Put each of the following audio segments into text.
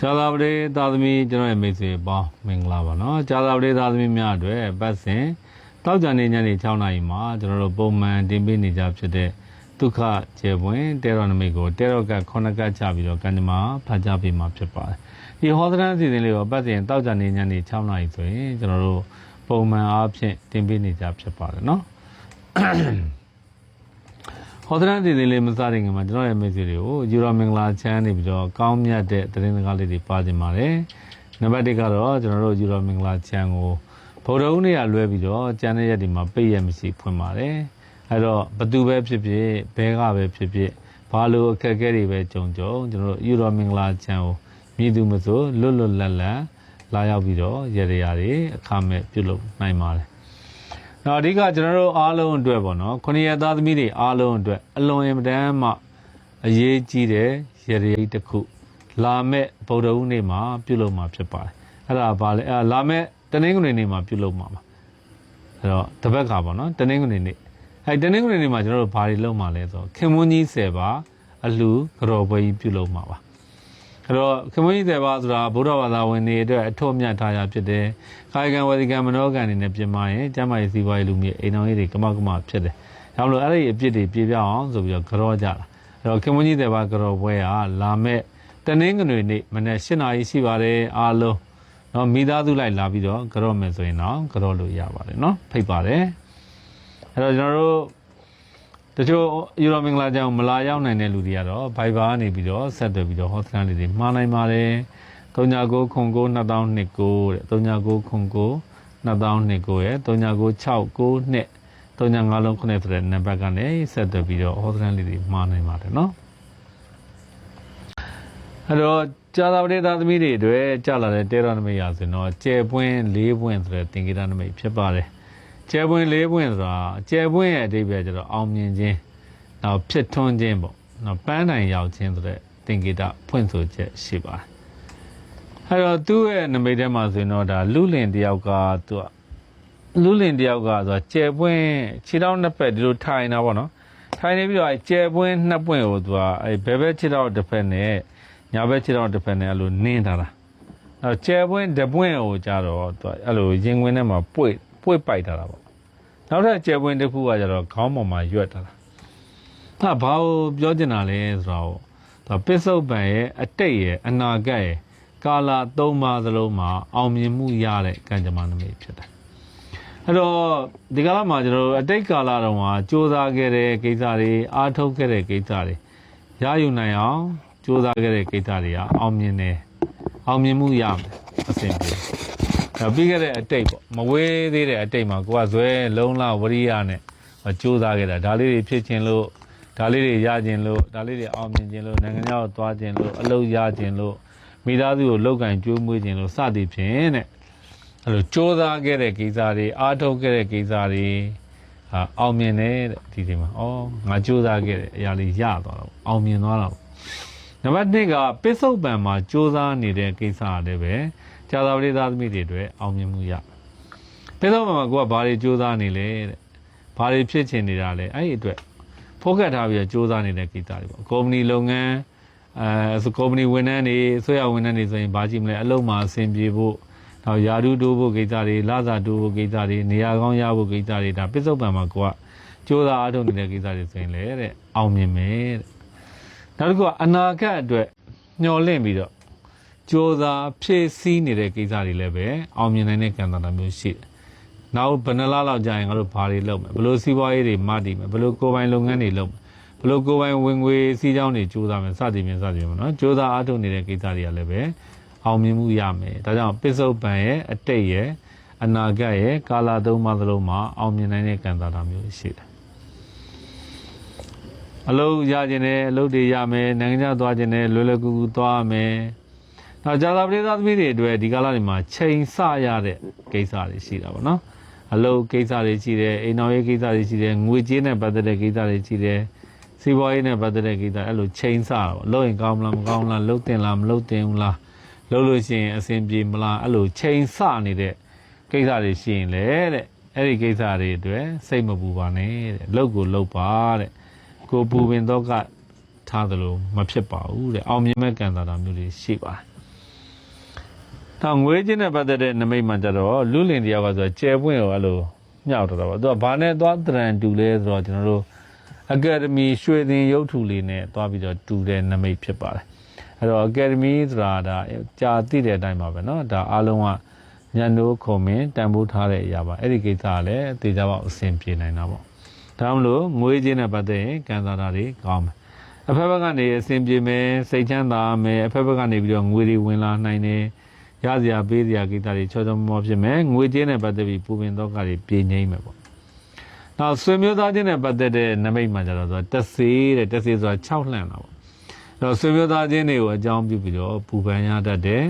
ဇာတာပတိသာသမီကျွန်တော်ရဲ့မိတ်ဆွေပေါင်းမင်္ဂလာပါနော်ဇာတာပတိသာသမီများအတွက်ပတ်စဉ်တောက်ကြနေညနေ6နာရီမှာကျွန်တော်တို့ပုံမှန်တင်ပေးနေကြဖြစ်တဲ့ဒုက္ခကျေပွင့်တေရောနမိတ်ကိုတေရောကခုနှစ်ကချပြီးတော့ကံကြမ္မာဖတ်ကြားပေးမှာဖြစ်ပါတယ်ဒီဟောသရန်အစီအစဉ်လေးကိုပတ်စဉ်တောက်ကြနေညနေ6နာရီဆိုရင်ကျွန်တော်တို့ပုံမှန်အားဖြင့်တင်ပေးနေကြဖြစ်ပါတယ်နော် ဟောဒရန်ဒီဒီလေးမစားတဲ့ငမှာကျွန်တော်ရဲ့မိတ်ဆွေတွေကိုယူရိုမင်္ဂလာချမ်းနေပြီးတော့ကောင်းမြတ်တဲ့သတင်းစကားလေးတွေပါတင်ပါတယ်။နံပါတ်1ကတော့ကျွန်တော်တို့ယူရိုမင်္ဂလာချမ်းကိုဗုဒ္ဓဦးနေ့ကလွဲပြီးတော့ကျန်တဲ့ရက်ဒီမှာပိတ်ရမရှိဖွင့်ပါတယ်။အဲတော့ဘသူပဲဖြစ်ဖြစ်ဘဲကပဲဖြစ်ဖြစ်ဘာလို့အခက်အခဲတွေပဲကြုံကြုံကျွန်တော်တို့ယူရိုမင်္ဂလာချမ်းကိုမြည်သူမဆိုလွတ်လွတ်လပ်လပ်လာရောက်ပြီးတော့ရရရာတွေအခမဲ့ပြုလုပ်နိုင်ပါတယ်။ နောက်အဓိကကျွန်တော်တို့အားလုံးအတွက်ပေါ့နော်ခொနည်းရသားသမီးတွေအားလုံးအတွက်အလွန်အင်မတန်မှအရေးကြီးတဲ့ရည်ရည်တစ်ခု လာမဲ့ဗုဒ္ဓဦးနေ့မှာပြုလုပ်မှာဖြစ်ပါတယ်အဲ့ဒါဘာလဲအဲ့ဒါလာမဲ့တနင်္ဂနွေနေ့မှာပြုလုပ်မှာပါအဲ့တော့တပတ်ကပေါ့နော်တနင်္ဂနွေနေ့အဲ့တနင်္ဂနွေနေ့မှာကျွန်တော်တို့ဘာတွေလုပ်မှာလဲဆိုတော့ခင်မွန်းကြီး10ပါအလှကြော်ပွဲကြီးပြုလုပ်မှာပါ အဲ့တော့ခမကြီးတယ်ပါဆိုတာဗုဒ္ဓဘာသာဝင်တွေအတွက်အထွတ်မြတ်ထားရဖြစ်တယ်။ကာယကံဝေဒီကံမနောကံတွေနဲ့ပြင်မရင်ကျမ်းမာရေးစီးပွားရေးလူမျိုးအိမ်တော်ရေးတွေကမကမဖြစ်တယ်။ဒါမလို့အဲ့ဒီအပြစ်တွေပြေပြောင်းအောင်ဆိုပြီးတော့ကြောကြတာ။အဲ့တော့ခမကြီးတယ်ပါကြောပွဲကလာမဲ့တနင်္ဂနွေနေ့မနေ့၈နာရီရှိပါတယ်အားလုံးနော်မိသားစုလိုက်လာပြီးတော့ကြောမယ်ဆိုရင်တော့ကြောလို့ရပါတယ်နော်ဖိတ်ပါတယ်။အဲ့တော့ကျွန်တော်တို့ တချို့ယူရိုမင်္ဂလာကြောင့်မလာရောက်နိုင်တဲ့လူတွေကတော့ Viber ကနေပြီးတော့ဆက်သွယ်ပြီးတော့ဟောစကန်လေးတွေမှားနိုင်ပါတယ်။39ခု9 2029တဲ့39ခု9 2029ရဲ့3969နဲ့39လုံး9ဆိုတဲ့နံပါတ်ကနေဆက်သွယ်ပြီးတော့ဟောစကန်လေးတွေမှားနိုင်ပါတယ်နော်။အဲ့တော့ကြာသာပတိသားသမီးတွေအတွက်ကြာလာတဲ့တေရနမိတ်ရာဆိုရင်တော့ကျဲပွင့်၄ပွင့်ဆိုတဲ့သင်္ကေတနမိတ်ဖြစ်ပါတယ်။ ကျဲပွင့်လေးပွင့်ဆိုတာကျဲပွင့်ရဲ့အဓိပ္ပာယ်ကျတော့အောင်မြင်ခြင်းနောက်ဖြစ်ထွန်းခြင်းပေါ့နောက်ပန်းတိုင်ရောက်ခြင်းဆိုတဲ့သင်္ကေတဖွင့်ဆိုချက်ရှိပါတယ်အဲတော့သူ့ရဲ့နမိတ်ထဲမှာဆိုရင်တော့ဒါလူလင်တယောက်ကသူကလူလင်တယောက်ကဆိုတာကျဲပွင့်ခြေထောက်နှစ်ဖက်ဒီလိုထိုင်တာပေါ့နော်ထိုင်နေပြီးတော့အဲကျဲပွင့်နှစ်ပွင့်ကိုသူကအဲဘဲဘဲခြေထောက်တစ်ဖက်နဲ့ညာဘက်ခြေထောက်တစ်ဖက်နဲ့အဲ့လိုနင်းထားတာနောက်ကျဲပွင့်တစ်ပွင့်ကိုကြတော့သူကအဲ့လိုရင်ခွင်ထဲမှာပွေ့ပွေ့ပိုက်ထားတာပေါ့ နောက်ထပ်ကျယ်ပွင့်တစ်ခုကကျတော့ခေါင်းပေါ်မှာရွက်တာလားဟာဘာကိုပြောချင်တာလဲဆိုတော့ဒါပစ္စုပန်ရဲ့အတိတ်ရဲ့အနာဂတ်ရဲ့ကာလသုံးပါးသလုံးမှာအောင်မြင်မှုရတဲ့ကံကြမ္မာနမိတ်ဖြစ်တယ်အဲ့တော့ဒီကာလမှာကျွန်တော်တို့အတိတ်ကာလတုန်းကစူးစမ်းခဲ့တဲ့ကိစ္စတွေအားထုတ်ခဲ့တဲ့ကိစ္စတွေရယူနိုင်အောင်စူးစမ်းခဲ့တဲ့ကိစ္စတွေကအောင်မြင်တယ်အောင်မြင်မှုရမယ်အဆင် ပြေတယ်ဒါပြီးခဲ့တဲ့အတိတ်ပေါ့မဝေးသေးတဲ့အတိတ်မှာကိုကဇွဲလုံးလာဝရိယနဲ့ကြိုးစားခဲ့တာဒါလေးတွေဖြစ်ခြင်းလို့ဒါလေးတွေရခြင်းလို့ဒါလေးတွေအောင်မြင်ခြင်းလို့နိုင်ငံခြားကိုသွားခြင်းလို့အလုပ်ရခြင်းလို့မိသားစုကိုလောက်ကင်ကြိုးမွေးခြင်းလို့စသည်ဖြင့်တဲ့အဲ့လိုကြိုးစားခဲ့တဲ့ကိစ္စတွေအားထုတ်ခဲ့တဲ့ကိစ္စတွေအာအောင်မြင်တယ်တဲ့ဒီဒီမှာဩငါကြိုးစားခဲ့တဲ့အရာလေးရသွားတော့အောင်မြင်သွားတော့နံပါတ်1ကပစ္စုပန်မှာစ조사နေတဲ့ကိစ္စအလည်းပဲ ကြာသာပတိသားသမီးတွေအတွက်အောင်မြင်မှုရပဲတော့မှာကိုကဘာတွေစူးစမ်းနေလဲတဲ့ဘာတွေဖြစ်ချင်နေတာလဲအဲ့ဒီအတွက် focus ထားပြီးစူးစမ်းနေတဲ့ကိစ္စတွေပေါ့ကုမ္ပဏီလုပ်ငန်းအဲဆိုကုမ္ပဏီဝန်ထမ်းတွေအစိုးရဝန်ထမ်းတွေဆိုရင်ဘာကြည့်မလဲအလုပ်မှာအဆင်ပြေဖို့နောက်ယာတုတိုးဖို့ကိစ္စတွေလစာတိုးဖို့ကိစ္စတွေနေရာကောင်းရဖို့ကိစ္စတွေဒါပစ္စုပန်မှာကိုကစူးစမ်းအားထုတ်နေတဲ့ကိစ္စတွေဆိုရင်လေတဲ့အောင်မြင်မယ်တဲ့နောက်တစ်ခုကအနာဂတ်အတွက်ညှော်လင့်ပြီးတော့ ကြိုးစားဖြည့်ဆည်းနေတဲ့ကိစ္စတွေလည်းပဲအောင်မြင်နိုင်တဲ့ကံတမ်းမျိုးရှိတယ်။နောက်ဘယ်နှလားလောက်ကြာရင်ငါတို့ဘာတွေလုပ်မလဲဘယ်လိုစီးပွားရေးတွေမတည်မလဲဘယ်လိုကိုယ်ပိုင်လုပ်ငန်းတွေလုပ်မလဲဘယ်လိုကိုယ်ပိုင်ဝင်ငွေစီးကြောင်းတွေကြိုးစားမယ်စသည်ဖြင့်စသည်ဖြင့်ပေါ့နော်ကြိုးစားအားထုတ်နေတဲ့ကိစ္စတွေကလည်းပဲအောင်မြင်မှုရမယ်။ဒါကြောင့်ပစ္စုပန်ရဲ့အတိတ်ရဲ့အနာဂတ်ရဲ့ကာလသုံးပါးသလုံးမှာအောင်မြင်နိုင်တဲ့ကံတမ်းမျိုးရှိတယ်။အလုပ်ရခြင်းနဲ့အလုပ်တွေရမယ်နိုင်ငံခြားသွားခြင်းနဲ့လွယ်လွယ်ကူကူသွားမယ်။ နောက်ဇာတာပရိသတ်သမီးတွေအတွက်ဒီကာလတွေမှာချိန်ဆရတဲ့ကိစ္စတွေရှိတာပေါ့နော်။အလုပ်ကိစ္စတွေရှိတယ်အိမ်တော်ရေးကိစ္စတွေရှိတယ်ငွေကြေးနဲ့ပတ်သက်တဲ့ကိစ္စတွေရှိတယ်စီးပွားရေးနဲ့ပတ်သက်တဲ့ကိစ္စအဲ့လိုချိန်ဆတာပေါ့။လုပ်ရင်ကောင်းမလားမကောင်းလားလုပ်တင်လားမလုပ်တင်ဘူးလားလုပ်လို့ရှိရင်အဆင်ပြေမလားအဲ့လိုချိန်ဆနေတဲ့ကိစ္စတွေရှိရင်လေတဲ့အဲ့ဒီကိစ္စတွေအတွက်စိတ်မပူပါနဲ့တဲ့လုပ်ကိုလုပ်ပါတဲ့ကိုပူပင်တော့ကထားသလိုမဖြစ်ပါဘူးတဲ့အောင်မြင်မဲ့ကံတာတာမျိုးတွေရှိပါတယ် နောက်ငွေချင်းနဲ့ပတ်သက်တဲ့နမိတ်မှကြတော့လူလင်တရားကဆိုကျဲပွင့်ကိုအဲ့လိုမြောက်တော့တာပေါ့သူကဘာနဲ့သွားတရံတူလဲဆိုတော့ကျွန်တော်တို့အကယ်ဒမီရွှေသင်ရုပ်ထုလေးနဲ့သွားပြီးတော့တူတဲ့နမိတ်ဖြစ်ပါတယ်အဲ့တော့အကယ်ဒမီဆိုတာဒါကြာသိတဲ့အတိုင်းပါပဲเนาะဒါအားလုံးကညနိုးခုံမင်းတန်ဖိုးထားတဲ့အရာပါအဲ့ဒီကိစ္စကလည်းတေချာပေါက်အဆင်ပြေနိုင်တာပေါ့ဒါမှမလို့ငွေချင်းနဲ့ပတ်သက်ရင်ကံစားတာတွေကောင်းမယ်အဖက်ဘက်ကနေအဆင်ပြေမယ်စိတ်ချမ်းသာမယ်အဖက်ဘက်ကနေပြီးတော့ငွေတွေဝင်လာနိုင်တယ် ရစရာပေးစရာကိစ္စတွေချောချောမောမောဖြစ်မယ်ငွေချင်းနဲ့ပတ်သက်ပြီးပူပင်တော့ကတွေပြေငိမ့်မယ်ပေါ့နောက်ဆွေမျိုးသားချင်းနဲ့ပတ်သက်တဲ့နမိတ်မှကြတော့ဆိုတက်စေးတဲ့တက်စေးဆိုတာ6လှန့်တာပေါ့အဲ့တော့ဆွေမျိုးသားချင်းတွေကိုအကြောင်းပြုပြီးတော့ပူပန်ရတတ်တယ်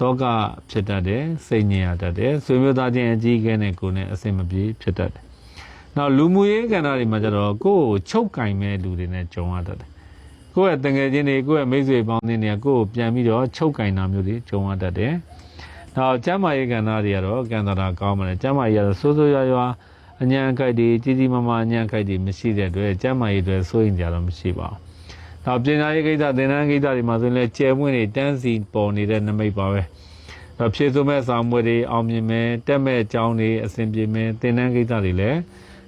တောကဖြစ်တတ်တယ်စိတ်ညစ်ရတတ်တယ်ဆွေမျိုးသားချင်းအကြီးအကဲနဲ့ကိုယ်နဲ့အဆင်မပြေဖြစ်တတ်တယ်နောက်လူမှုရေးကဏ္ဍတွေမှာကြတော့ကိုယ့်ကိုချုပ်ကင်မဲ့လူတွေနဲ့ကြုံရတတ်တယ် ကိုယ့်ရဲ့တငယ်ချင်းတွေကိုယ့်ရဲ့မိတ်ဆွေပေါင်းသင်းတွေကကိုယ့်ကိုပြန်ပြီးတော့ချုပ်ကင်တာမျိုးတွေကြုံရတတ်တယ်။နောက်ကျမ်းမာရေးကဏ္ဍတွေကတော့ကံတာတာကောင်းပါတယ်။ကျမ်းမာရေးကတော့ဆိုးဆိုးရွားရွားအညံအကိုက်တွေကြီးကြီးမားမားအညံအကိုက်တွေမရှိတဲ့အတွက်ကျမ်းမာရေးတွေစိုးရိမ်ကြတော့မရှိပါဘူး။နောက်ပညာရေးကိစ္စသင်တန်းကိစ္စတွေမှာဆိုရင်လည်းကျဲပွင့်တွေတန်းစီပေါ်နေတဲ့နမိတ်ပါပဲ။နောက်ဖြည့်စွမဲ့စာမွေတွေအောင်မြင်မယ်တက်မဲ့အကြောင်းတွေအဆင်ပြေမယ်သင်တန်းကိစ္စတွေလည်း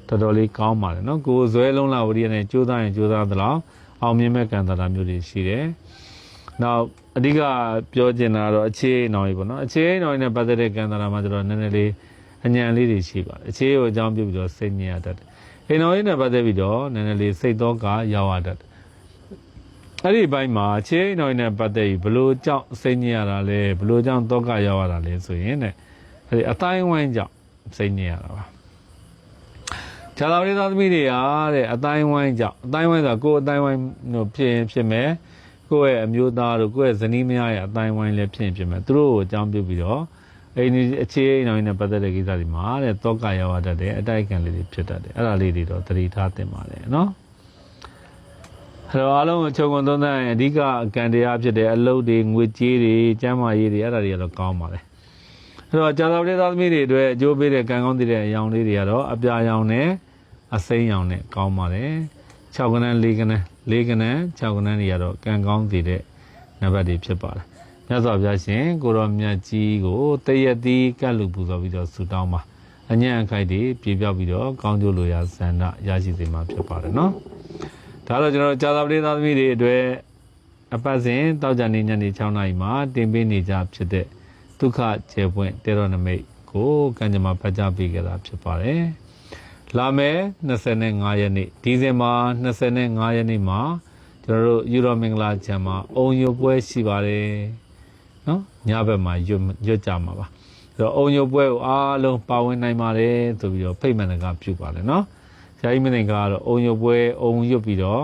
တော်တော်လေးကောင်းပါတယ်နော်။ကိုယ်ဇွဲလုံးလာဝရီနဲ့ကြိုးစားရင်ကြိုးစားသလား။ အောင်မြင်မဲ့ကံတာတာမျိုးတွေရှိတယ်။နောက်အဓိကပြောချင်တာကတော့အခြေအနှောင်ကြီးပေါ့နော်။အခြေအနှောင်ကြီးနဲ့ပတ်သက်တဲ့ကံတာတာမှာကျတော့နည်းနည်းလေးအညံလေးတွေရှိပါတယ်အခြေကိုအကြောင်းပြုပြီးတော့စိတ်ညစ်ရတတ်တယ်အိမ်တော်ရေးနဲ့ပတ်သက်ပြီးတော့နည်းနည်းလေးစိတ်တော့ကရောက်ရတတ်တယ်အဲ့ဒီဘိုင်းမှာအခြေအိမ်တော်ရေးနဲ့ပတ်သက်ပြီးဘလို့ကြောင့်စိတ်ညစ်ရတာလဲဘလို့ကြောင့်တော့ကရောက်ရတာလဲဆိုရင်တဲ့အဲ့ဒီအတိုင်းဝိုင်းကြောင့်စိတ်ညစ်ရတာပါ ခြားတော်လေးသားသမီးတွေအားတဲ့အတိုင်းဝိုင်းကြောင့်အတိုင်းဝိုင်းဆိုတာကိုယ်အတိုင်းဝိုင်းတို့ဖြစ်ရင်ဖြစ်မယ်ကိုယ့်ရဲ့အမျိုးသားတို့ကိုယ့်ရဲ့ဇနီးမယားရဲ့အတိုင်းဝိုင်းလည်းဖြစ်ရင်ဖြစ်မယ်သူတို့ကိုအကြောင်းပြုပြီးတော့အိမ်ဒီအခြေအိမ်တော်နဲ့ပတ်သက်တဲ့ကိစ္စတွေမှာတဲ့တောကရောက်တတ်တယ်အတိုက်အခံလေးတွေဖြစ်တတ်တယ်အဲ့ဒါလေးတွေတော့သတိထားသင့်ပါတယ်နော်အဲ့တော့အားလုံးကိုခြုံငုံသုံးသပ်ရင်အဓိကအကံတရားဖြစ်တဲ့အလုပ်တွေငွေကြေးတွေကျန်းမာရေးတွေအဲ့ဒါတွေကတော့ကောင်းပါတယ်အဲ့တော့ကြာသာပရိသတ်သမီးတွေအတွက်အကျိုးပေးတဲ့ကံကောင်းတဲ့အရောင်လေးတွေကတော့အပြာရောင်နဲ့ အစိမ်းရောင်နဲ့ကောင်းပါတယ်6ကနန်း4ကနန်း4ကနန်း6ကနန်းတွေကတော့ကံကောင်းစေတဲ့နံပါတ်တွေဖြစ်ပါတယ်မြတ်စွာဘုရားရှင်ကိုရောမြတ်ကြီးကိုတည့်ရသည်ကတ်လူပူဇော်ပြီးတော့ဆုတောင်းပါအညံ့အခိုက်တွေပြေပြောက်ပြီးတော့ကောင်းကျိုးလိုရာဇန္ဒရရှိစေမှာဖြစ်ပါတယ်နော်ဒါတော့ကျွန်တော်ကြာသာပရိသတ်သမီးတွေအတွက်အပတ်စဉ်တောက်ကြနေညနေ6နာရီမှာတင်ပေးနေကြဖြစ်တဲ့ဒုက္ခကျေပွင့်တေရောနမိတ်ကိုကံကြမ္မာဖတ်ကြားပေးကြတာဖြစ်ပါတယ် လာမယ်25ရက်နေ့ဒီဇင်ဘာ25ရက်နေ့မှာကျွန်တော်တို့ယူရိုမင်္ဂလာချမ်းမှာအုံရုပ်ပွဲရှိပါတယ်နော်ညဘက်မှာရွတ်ရွတ်ကြမှာပါဆိုတော့အုံရုပ်ပွဲကိုအားလုံးပါဝင်နိုင်ပါတယ်ဆိုပြီးတော့ဖိတ်မှန်တကပြုပါတယ်နော်ဆရာကြီးမင်းကတော့အုံရုပ်ပွဲအုံရွတ်ပြီးတော့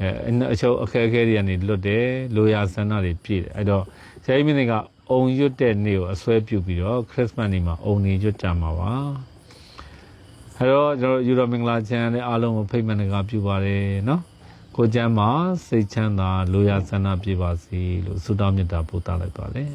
အဲအချုပ်အခက်အခဲတွေကနေလွတ်တယ်လိုရာဆန္ဒတွေပြည့်တယ်အဲ့တော့ဆရာကြီးမင်းကအုံရွတ်တဲ့နေ့ကိုအစွဲပြုပြီးတော့ခရစ်စမတ်နေ့မှာအုံနေရွတ်ကြမှာပါ အဲ့တော့ကျွန်တော်ယူရိုမင်္ဂလာချန်နဲ့အားလုံးကိုဖိတ်မှန်တကပြုပါတယ်နော်ကိုကျမ်းမှာစိတ်ချမ်းသာလိုရာဆန္ဒပြပါစေလို့ဆုတောင်းမေတ္တာပို့သလိုက်ပါတယ်